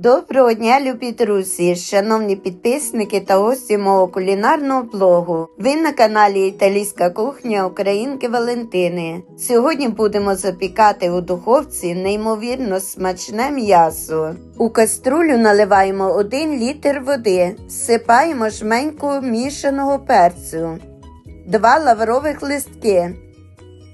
Доброго дня, любі друзі, шановні підписники та гості мого кулінарного блогу. Ви на каналі Італійська кухня Українки Валентини. Сьогодні будемо запікати у духовці неймовірно смачне м'ясо. У каструлю наливаємо 1 літр води, всипаємо жменьку мішаного перцю, 2 лаврових листки,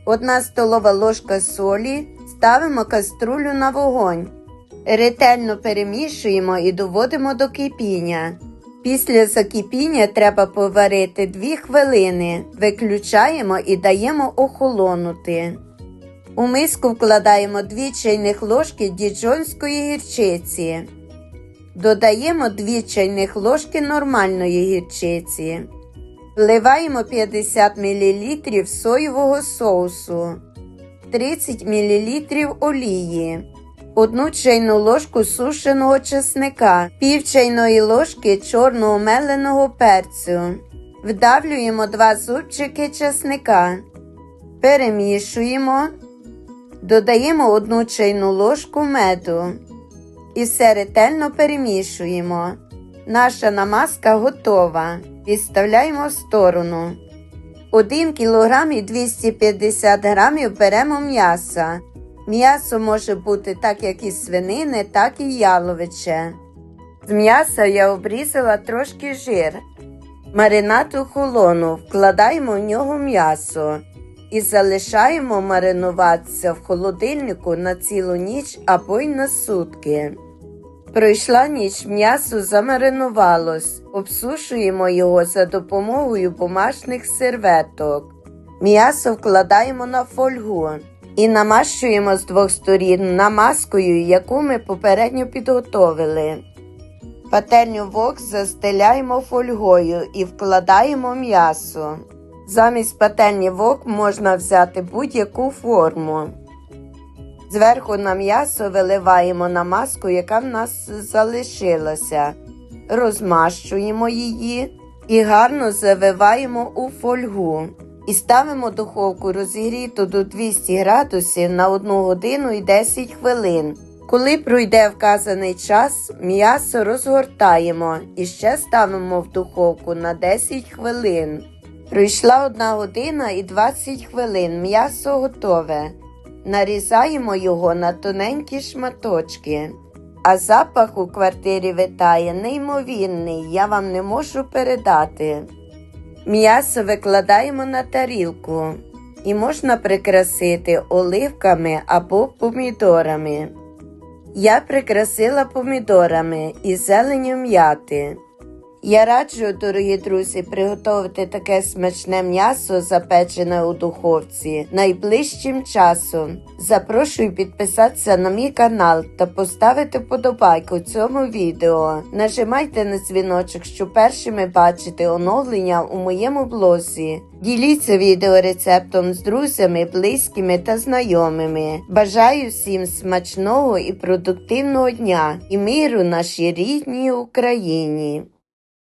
1 столова ложка солі, ставимо каструлю на вогонь. Ретельно перемішуємо і доводимо до кипіння. Після закипіння треба поварити 2 хвилини, виключаємо і даємо охолонути. У миску вкладаємо 2 чайних ложки діджонської гірчиці. Додаємо 2 чайних ложки нормальної гірчиці. Вливаємо 50 мл соєвого соусу, 30 мл олії. Одну чайну ложку сушеного чесника, пів чайної ложки чорного меленого перцю. Вдавлюємо два зубчики чесника. Перемішуємо, додаємо одну чайну ложку меду. І все ретельно перемішуємо. Наша намазка готова. Відставляємо в сторону. 1 кг і 250 г беремо м'яса. М'ясо може бути так як і свинини, так і яловиче. З м'яса я обрізала трошки жир. Маринад у холону, вкладаємо в нього м'ясо і залишаємо маринуватися в холодильнику на цілу ніч або й на сутки. Пройшла ніч, м'ясо замаринувалось, обсушуємо його за допомогою бумажних серветок. М'ясо вкладаємо на фольгу і намащуємо з двох сторін намазкою, яку ми попередньо підготовили. Пательню вок застеляємо фольгою і вкладаємо м'ясо. Замість пательні вок можна взяти будь-яку форму. Зверху на м'ясо виливаємо намазку, яка в нас залишилася. Розмащуємо її і гарно завиваємо у фольгу. І ставимо духовку розігріту до 200 градусів на 1 годину і 10 хвилин. Коли пройде вказаний час, м'ясо розгортаємо і ще ставимо в духовку на 10 хвилин. Пройшла 1 година і 20 хвилин. М'ясо готове. Нарізаємо його на тоненькі шматочки. А запах у квартирі витає неймовірний, я вам не можу передати. М'ясо викладаємо на тарілку і можна прикрасити оливками або помідорами. Я прикрасила помідорами і зеленю м'яти. Я раджу, дорогі друзі, приготувати таке смачне м'ясо, запечене у духовці найближчим часом. Запрошую підписатися на мій канал та поставити вподобайку цьому відео. Нажимайте на дзвіночок, щоб першими бачити оновлення у моєму блозі. Діліться відеорецептом з друзями, близькими та знайомими. Бажаю всім смачного і продуктивного дня і миру нашій рідній Україні.